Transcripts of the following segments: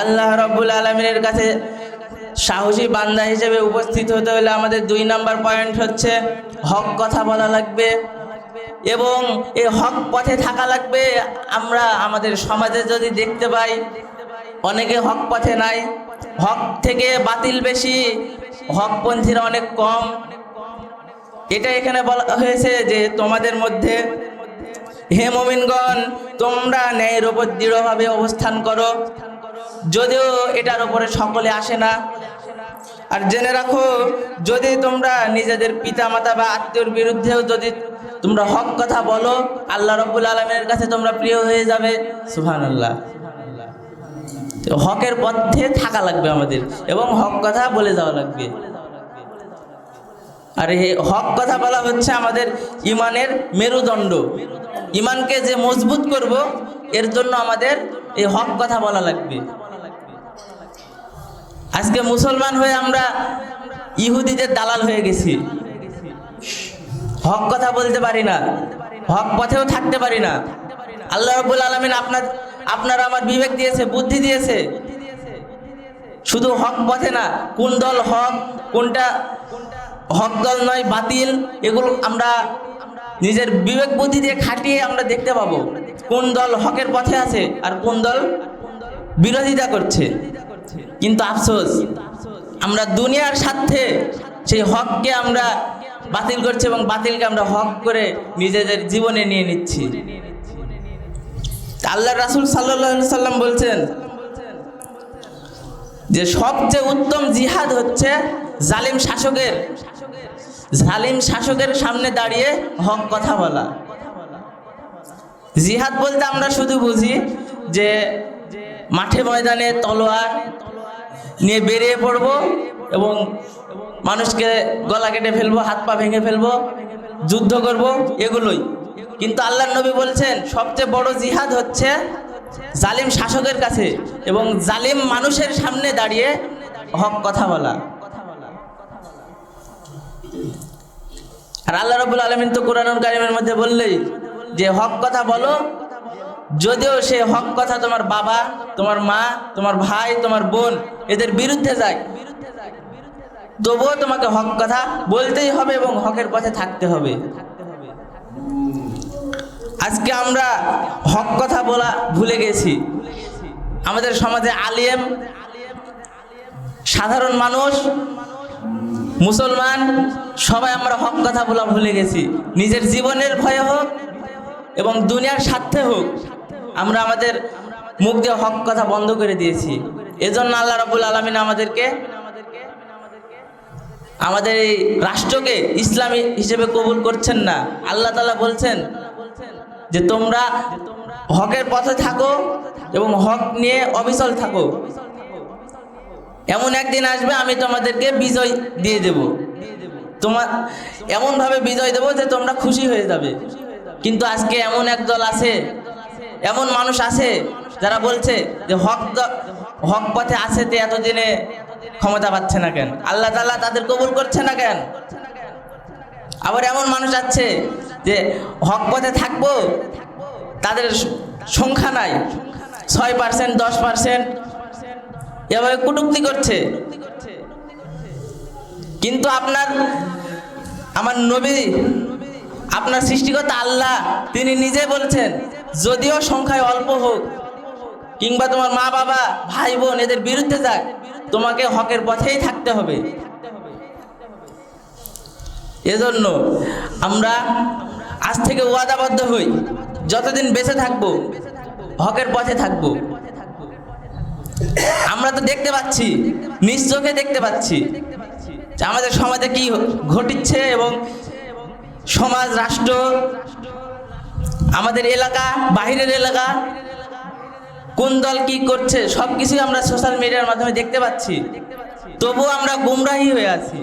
আল্লাহ রব্বুল আলমিনের কাছে সাহসী বান্দা হিসেবে উপস্থিত হতে হলে আমাদের দুই নাম্বার পয়েন্ট হচ্ছে হক কথা বলা লাগবে এবং এই হক পথে থাকা লাগবে। আমরা আমাদের সমাজে যদি দেখতে পাই, অনেকে হক পথে নাই, হক থেকে বাতিল বেশি হকপন্থীরা অনেক কম। এটা এখানে বলা হয়েছে যে তোমাদের মধ্যে, হে মমিনগণ, তোমরা ন্যায়ের ওপর দৃঢ়ভাবে অবস্থান করো। যদিও এটার উপরে সকলে আসে না। আর জেনে রাখো, যদি তোমরা নিজেদের পিতা মাতা বা আত্মীয়র বিরুদ্ধেও যদি তোমরা হক কথা বলো, আল্লাহ রব্বুল আলমের কাছে তোমরা প্রিয় হয়ে যাবে। সুহান আল্লাহ হকের পথে থাকা লাগবে আমাদের, এবং হক কথা বলে যাওয়া লাগবে। আর হক কথা বলা হচ্ছে আমাদের ইমানের মেরুদণ্ড। ইমানকে যে মজবুত করব, এর জন্য আমাদের এই হক কথা বলা লাগবে। আজকে মুসলমান হয়ে আমরা ইহুদিদের দালাল হয়ে গেছি। হক কথা বলতে পারি না। হক পথেও থাকতে পারি না। আল্লাহ রবুল আলমিন আপনার আপনারা আমার বিবেক দিয়েছে, বুদ্ধি দিয়েছে। শুধু হক পথে না, কোন দল হক, কোনটা হক দল নয়, বাতিল, এগুলো আমরা নিজের বিবেক বুদ্ধি দিয়ে খাটিয়ে আমরা দেখতে পাবো। কোন দল হকের পথে আছে আর কোন দল বিরোধিতা করছে। কিন্তু আফসোস, আমরা দুনিয়ার স্বার্থে সেই হককে আমরা বাতিল করছি এবং বাতিলকে আমরা হক করে নিজেদের জীবনে নিয়ে নিচ্ছি। আল্লাহ রাসুল সাল্লাহ সাল্লাম বলছেন যে সবচেয়ে উত্তম জিহাদ হচ্ছে জালিম শাসকের জালিম শাসকের সামনে দাঁড়িয়ে হক কথা বলা। জিহাদ বলতে আমরা শুধু বুঝি যে মাঠে ময়দানে তলোয়ার নিয়ে বেরিয়ে পড়ব এবং মানুষকে গলা কেটে ফেলব, হাত পা ভেঙে ফেলব, যুদ্ধ করব, এগুলোই। কিন্তু আল্লাহ নবী বলছেন, সবচেয়ে বড় জিহাদ হচ্ছে জালিম শাসকের কাছে এবং জালিম মানুষের সামনে দাঁড়িয়ে হক কথা বলা। আর আল্লাহ রবুল আলমিন তো কোরআনুল কারিমের মধ্যে বললেই যে হক কথা বলো যদিও সে হক কথা তোমার বাবা, তোমার মা, তোমার ভাই, তোমার বোন এদের বিরুদ্ধে যায়। তবুও তোমাকে হক কথা বলতেই হবে এবং হকের পথে থাকতে হবে। আজকে আমরা হক কথা বলা ভুলে গেছি। আমাদের সমাজে আলিম, সাধারণ মানুষ, মুসলমান, সবাই আমরা হক কথা বলা ভুলে গেছি। নিজের জীবনের ভয়ে হোক এবং দুনিয়ার স্বার্থে হোক, আমরা আমাদের মুখ দিয়ে হক কথা বন্ধ করে দিয়েছি। এজন্য আল্লাহ রাবুল আলমিন আমাদেরকে, আমাদের এই রাষ্ট্রকে ইসলামী হিসেবে কবুল করছেন না। আল্লাহ তালা বলছেন যে তোমরা হকের পথে থাকো এবং হক নিয়ে অবিচল থাকো। এমন একদিন আসবে আমি তোমাদেরকে বিজয় দিয়ে দেব। তোমার এমনভাবে বিজয় দেব যে তোমরা খুশি হয়ে যাবে। কিন্তু আজকে এমন এক দল আছে, এমন মানুষ আছে যারা বলছে যে হক হক পথে আছে তে এতদিনে ক্ষমতা পাচ্ছে না কেন? আল্লাহ তাল্লাহ তাদের কবুল করছে না কেন? আবার এমন মানুষ আছে যে হক পথে থাকব, তাদের সংখ্যা নাই, ছয় পার্সেন্ট দশ পার্সেন্ট এভাবে কুটুক্তি করছে। কিন্তু আপনার, আমার নবী আপনার সৃষ্টিকর্তা আল্লাহ, তিনি নিজে বলছেন, যদিও সংখ্যায় অল্প হোক, কিংবা তোমার মা বাবা, ভাই বোন এদের বিরুদ্ধে যাক, তোমাকে হকের পথেই থাকতে হবে। এজন্য আমরা আজ থেকে ওয়াদাবদ্ধ হই, যতদিন বেঁচে থাকব, হকের পথে থাকব। আমরা তো দেখতে পাচ্ছি, নিজ চোখে দেখতে পাচ্ছি আমাদের সমাজে কি ঘটিচ্ছে এবং সমাজ, রাষ্ট্র, আমাদের এলাকা, বাহিরের এলাকা, কোন দল কি করছে সব কিছুই আমরা সোশ্যাল মিডিয়ার মাধ্যমে দেখতে পাচ্ছি। তবুও আমরা গুমরাহি হয়ে আছি।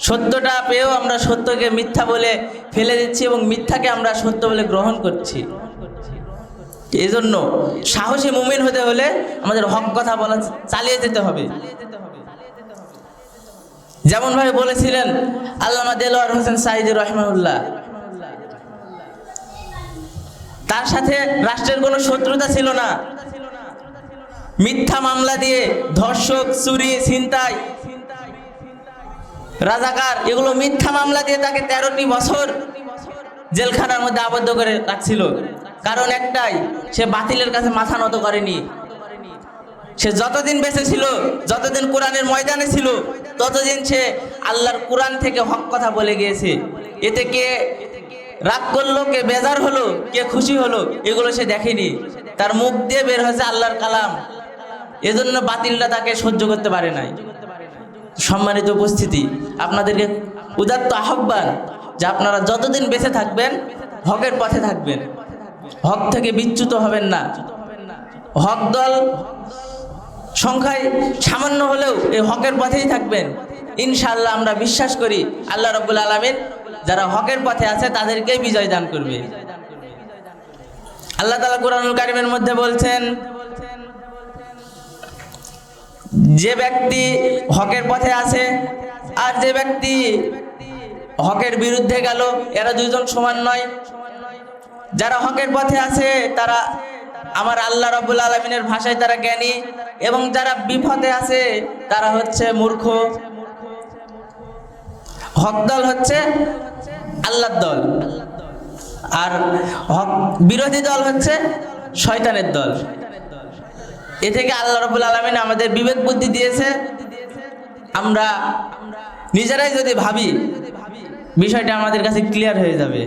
সত্যটা পেয়েও আমরা সত্যকে মিথ্যা বলে ফেলে দিচ্ছি এবং মিথ্যাকে আমরা সত্য বলে গ্রহণ করছি। এই জন্য সাহসী মুমিন হতে হলে আমাদের হক কথা বলা চালিয়ে যেতে হবে। যেমন ভাবে বলেছিলেন আল্লামা দেলোয়ার হোসেন সাইদুর রহমাউল্লাহ তার সাথে রাষ্ট্রের কোনো শত্রুতা ছিল না। মিথ্যা মামলা দিয়ে ধর্ষক, চুরি, ছিনতাই, রাজাকার, এগুলো মিথ্যা মামলা দিয়ে তাকে তেরোটি বছর জেলখানার মধ্যে আবদ্ধ করে রাখছিল। কারণ একটাই, সে বাতিলের কাছে মাথা নত করেনি। সে যতদিন বেঁচে ছিল, যতদিন কোরআনের ময়দানে ছিল, ততদিন সে আল্লাহর কোরআন থেকে হক কথা বলে গিয়েছে। এতে কে রাগ করল, কে বেজার হলো, কে খুশি হলো, এগুলো সে দেখেনি। তার মুখ দিয়ে বের হয়েছে আল্লাহর কালাম। এজন্য বাতিলটা তাকে সহ্য করতে পারে নাই। সম্মানিত উপস্থিতি, আপনাদেরকে উদাত্ত আহ্বান যে আপনারা যতদিন বেঁচে থাকবেন, হকের পথে থাকবেন। হক থেকে বিচ্যুত হবেন না। হক দল সংখ্যায় সামান্য হলেও এই হকের পথেই থাকবেন। ইনশাআল্লাহ আমরা বিশ্বাস করি আল্লাহ রব্বুল আলমিন যারা হকের পথে আছে তাদেরকেই বিজয় দান করবে। আল্লাহ তালা কোরআনুল কারিমের মধ্যে বলছেন, যে ব্যক্তি হকের পথে আছে আর যে ব্যক্তি হকের বিরুদ্ধে গেল, এরা দুজন সমান নয়। যারা হকের পথে আছে তারা আমার আল্লাহ রবুল আলমিনের ভাষায় তারা জ্ঞানী এবং যারা বিপদে আছে, তারা হচ্ছে মূর্খ। হক দল হচ্ছে আল্লাহর দল। আর হক বিরোধী দল হচ্ছে শয়তানের দল। এ থেকে আল্লাহ রবুল আলমিন আমাদের বিবেক বুদ্ধি দিয়েছে। আমরা নিজেরাই যদি ভাবি, বিষয়টা আমাদের কাছে ক্লিয়ার হয়ে যাবে।